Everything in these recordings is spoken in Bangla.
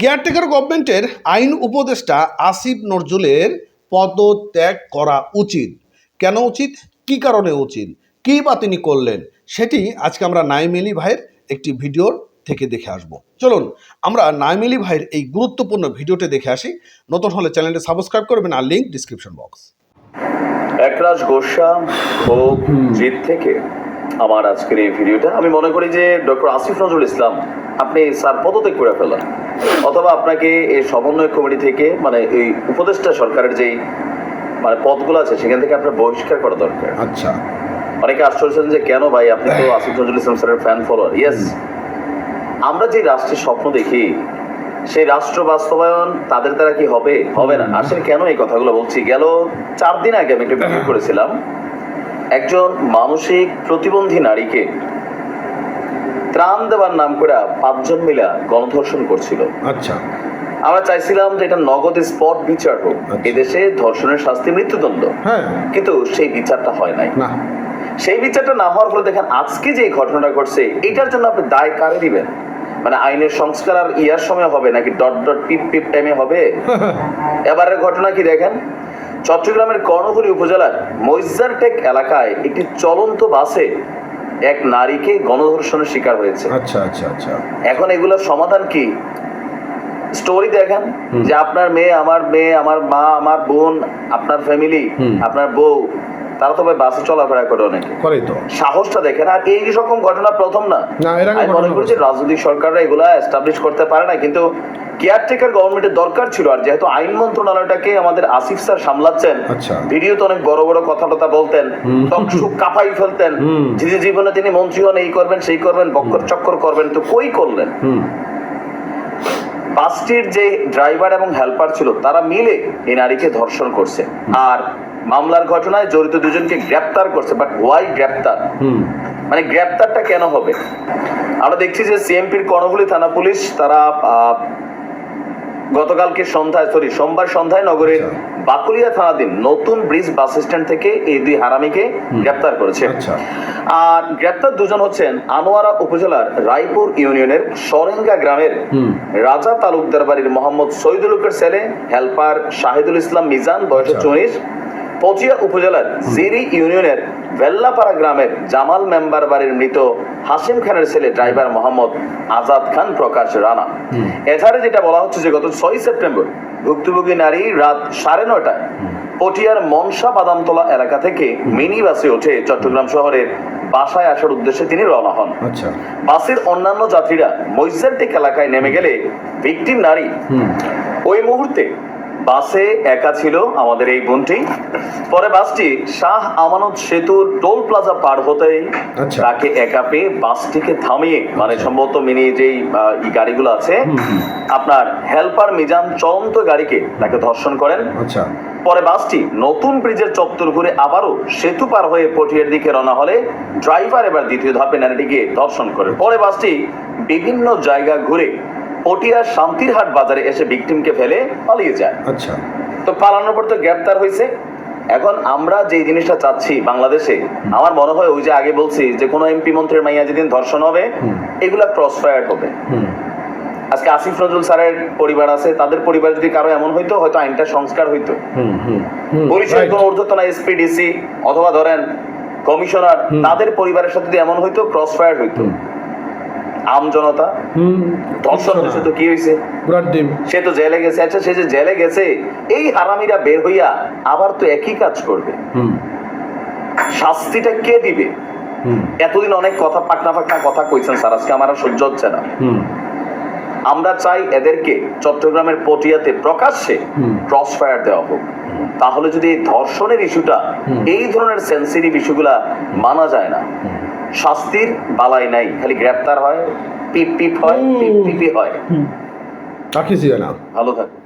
কেয়ারটেকার গভর্নমেন্টের আইন উপদেষ্টা আসিফ নজরুলের পদত্যাগ করা উচিত। কেন উচিত? কি কারণে উচিত? কী বা তিনি করলেন? সেটি আজকে আমরা নাইমেলি ভাইয়ের একটি ভিডিওর থেকে দেখে আসব। চলুন, আমরা নাইমেলি ভাইয়ের এই গুরুত্বপূর্ণ ভিডিওটি দেখে আসি। নতুন হলে চ্যানেলটি সাবস্ক্রাইব করবেন আর লিঙ্ক ডিসক্রিপশন বক্স একরাজ গোস্বা ও জিত থেকে আমার আজকের এই ভিডিওটা। আমি মনে করি যে ডক্টর আসিফ নজরুল ইসলাম, আপনি স্যার পদত্যাগ করে ফেলেন অথবা আপনাকে এই সমন্বয় কমিটি থেকে মানে এই উপদেষ্টা সরকারের যেই মানে পদগুলো আছে সেখান থেকে আপনার বহিষ্কার করা দরকার। আচ্ছা। অনেকে আশ্চর্য হচ্ছেন যে কেন ভাই আপনি তো আসিফ নজরুল ইসলাম স্যারের ফ্যান ফলোয়ার ইয়েস আমরা যে রাষ্ট্রের স্বপ্ন দেখি সেই রাষ্ট্র বাস্তবায়ন তাদের দ্বারা কি হবে? হবে না। আসলে কেন এই কথাগুলো বলছি? গেল চার দিন আগে আমি একটা ভিডিও করেছিলাম। একজন মানসিক প্রতিবন্ধী নারীকে ত্রাণ দেওয়ার নাম করে পাঁচজন মিলা গণধর্ষণ করছিল। আচ্ছা। আমরা চাইছিলাম যে এটা নগদ স্পট বিচার হোক। আচ্ছা। এদেশে ধর্ষণের শাস্তি মৃত্যুদণ্ড। হ্যাঁ। কিন্তু সেই বিচারটা হয় নাই। না। সেই বিচারটা না হওয়ার ফলে দেখেন আজকে যে ঘটনাটা ঘটছে এটার জন্য আপনি দায় কারে দিবেন? মানে আইনের সংস্কার আর ইয়ার সময় হবে নাকি ডট ডট পিপ পিপ টাইমে হবে? এবারের ঘটনা কি দেখেন? চট্টগ্রামের কর্ণফুলী উপজেলার মৈজারটেক এলাকায় একটি চলন্ত বাসে এক নারীকে গণধর্ষণের শিকার হয়েছে। আচ্ছা আচ্ছা আচ্ছা। এখন এগুলোর সমাধান কি? স্টোরি দেখেন যে আপনার মেয়ে আমার মেয়ে আমার মা আমার বোন আপনার ফ্যামিলি আপনার বউ তারা তো ভাই বাসে চলাফেরা করে অনেকে। করেই তো। সাহসটা দেখেন আর এই রকম ঘটনা প্রথম না। না, এর আগে আমি মনে করি রাজনৈতিক সরকাররা এগুলা এস্টাবলিশ করতে পারে না কিন্তু কেয়ারটেকার গভর্নমেন্টের দরকার ছিল আর যেহেতু আইন মন্ত্রণালয়টাকে আমাদের আসিফ স্যার সামলাচ্ছেন আচ্ছা। ভিডিওতে অনেক বড় বড় কথা টথা বলতেন কাপাই ফেলতেন যে জীবনে তিনি মন্ত্রী হন এই করবেন সেই করবেন বক্কর চক্কর করবেন তো কই করলেন? বাসটির যে ড্রাইভার এবং হেল্পার ছিল তারা মিলে এই নারীকে ধর্ষণ করছে। আর মামলার ঘটনায় জড়িত দুজনকে গ্রেপ্তার করছে বাট ওয়াই গ্রেপ্তার? হুম। মানে গ্রেপ্তারটা কেন হবে? আমরা দেখছি যে সিএমপির কর্ণফুলী থানা পুলিশ তারা গতকালকে সন্ধ্যায় সরি সোমবার সন্ধ্যায় নগরের আচ্ছা। বাকুলিয়া থানাধীন নতুন ব্রিজ বাস স্ট্যান্ড থেকে এই দুই হারামিকে গ্রেপ্তার করেছে। আচ্ছা। আর গ্রেপ্তার দুজন হচ্ছেন আনোয়ারা উপজেলার রায়পুর ইউনিয়নের সরেঙ্গা গ্রামের রাজা তালুকদার বাড়ির মোহাম্মদ শহীদুল হকের ছেলে হেল্পার শাহিদুল ইসলাম মিজান বয়স আচ্ছা। চল্লিশ পচিয়া উপজেলার জিরি ইউনিয়নের বেল্লাপাড়া গ্রামের জামাল মেম্বার বাড়ির মৃত হাসিম খানের ছেলে ড্রাইভার মোহাম্মদ আজাদ খান প্রকাশ রানা। এছাড়া যেটা বলা হচ্ছে যে গত ছয় সেপ্টেম্বর ভুক্তভোগী নারী রাত সাড়ে নয়টায় পটিয়ার মনসা বাদামতলা এলাকা থেকে মিনি বাসে ওঠে চট্টগ্রাম শহরের বাসায় আসার উদ্দেশ্যে তিনি রওনা হন। আচ্ছা। বাসের অন্যান্য যাত্রীরা মৈজারটেক এলাকায় নেমে গেলে ভিকটিম নারী ওই মুহূর্তে বাসে একা ছিল আমাদের এই বোনটি। পরে বাসটি শাহ আমানত সেতুর টোল প্লাজা পার হতেই আচ্ছা। তাকে একা পেয়ে বাসটিকে থামিয়ে মানে সম্ভবত মিনি যেই গাড়িগুলো আছে। আপনার হেল্পার মিজান চলন্ত গাড়িকে তাকে ধর্ষণ করেন। আচ্ছা। পরে বাসটি নতুন ব্রিজের চত্বর ঘুরে আবারও সেতু পার হয়ে পটিয়ার দিকে রওনা হলে ড্রাইভার এবার দ্বিতীয় ধাপে নারীটিকে ধর্ষণ করে। পরে বাসটি বিভিন্ন জায়গা ঘুরে পটিয়ার শান্তিরহাট বাজারে এসে ভিকটিমকে ফেলে পালিয়ে যায়। আচ্ছা। তো পালানোর পর তো গ্রেপ্তার হয়েছে এখন আমরা যে জিনিসটা চাচ্ছি বাংলাদেশে আমার মনে হয় ওই যে আগে বলছি যে কোনো এমপি মন্ত্রীর মাইয়া যেদিন ধর্ষণ হবে এগুলা ক্রস ফায়ার হবে। আজকে আসিফ নজরুল স্যারের পরিবার আছে তাদের পরিবার যদি কারও এমন হইতো হয়তো আইনটা সংস্কার হইতো। right. কোন ঊর্ধ্বতন এসপিডিসি অথবা ধরেন কমিশনার তাদের পরিবারের সাথে যদি এমন হইতো ক্রস ফায়ার হইতো। হুম। আম জনতা? হুম। ধর্ষণ হয়েছে তো কি হয়েছে সে তো জেলে গেছে। আচ্ছা সে যে জেলে গেছে এই হারামিরা বের হইয়া আবার তো একই কাজ করবে। হুম। শাস্তিটা কে দিবে? হুম। এতদিন অনেক কথা পাকনা পাকনা কথা কইছেন স্যার আজকে আমার সহ্য হচ্ছে না। আমরা চাই এদেরকে চট্টগ্রামের পটিয়াতে প্রকাশ্যে। ক্রস ফায়ার দেওয়া হোক। তাহলে যদি এই ধর্ষণের ইস্যুটা এই ধরনের সেন্সিটিভ ইস্যুগুলা মানা যায় না শাস্তির বালাই নাই খালি গ্রেপ্তার হয় পিপ পিপ হয় পিপ পিপি হয়। রাখিস না। ভালো থাকে।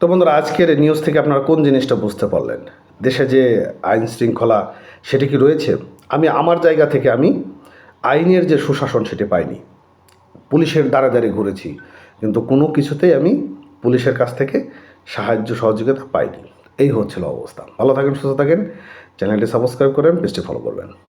তো বন্ধুরা আজকের নিউজ থেকে আপনারা কোন জিনিসটা বুঝতে পারলেন? দেশে যে আইন শৃঙ্খলা সেটি কি রয়েছে? আমি আমার জায়গা থেকে আমি আইনের যে সুশাসন সেটি পাইনি। পুলিশের দ্বারা দ্বারে ঘুরেছি কিন্তু কোনো কিছুতেই আমি পুলিশের কাছ থেকে সাহায্য সহযোগিতা পাইনি। এই হচ্ছিল অবস্থা। ভালো থাকেন সুস্থ থাকেন। চ্যানেলটি সাবস্ক্রাইব করেন পেজটি ফলো করবেন।